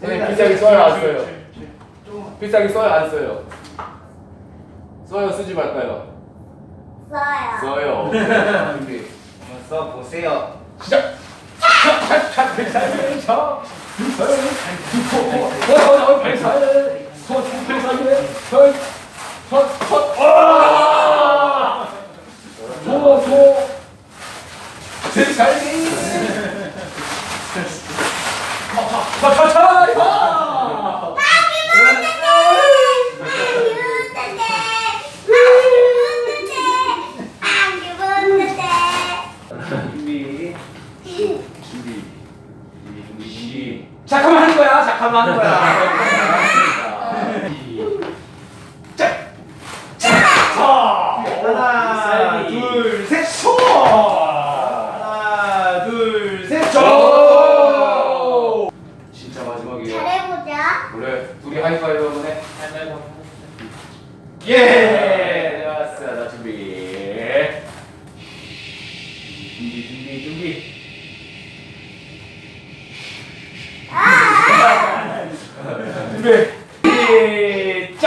선생님 필살기 써요 안 써요? 필살기 써요 안 써요? 써요 쓰지 말까요? 써요. 써요 준비 한번 써 보세요. 시작! 차차차 필살기 차 어어어 필살 첫 필살기 첫첫첫 아! 조조 필살기 차차차 준비. 준비 준비 준비 잠깐만 하는 거야. 잠깐만 하는 거야. 여기에 잘해보자. 그래 둘이 하이파이브 한번 해 하이파이브 예 좋았어 나 준비 준비 준비 준비 아! 준비 시작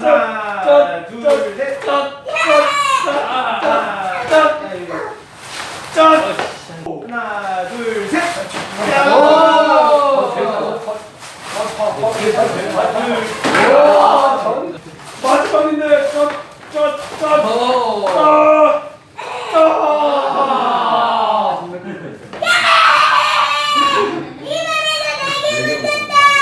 하나 둘셋 하나 마지막인데 짠짠짠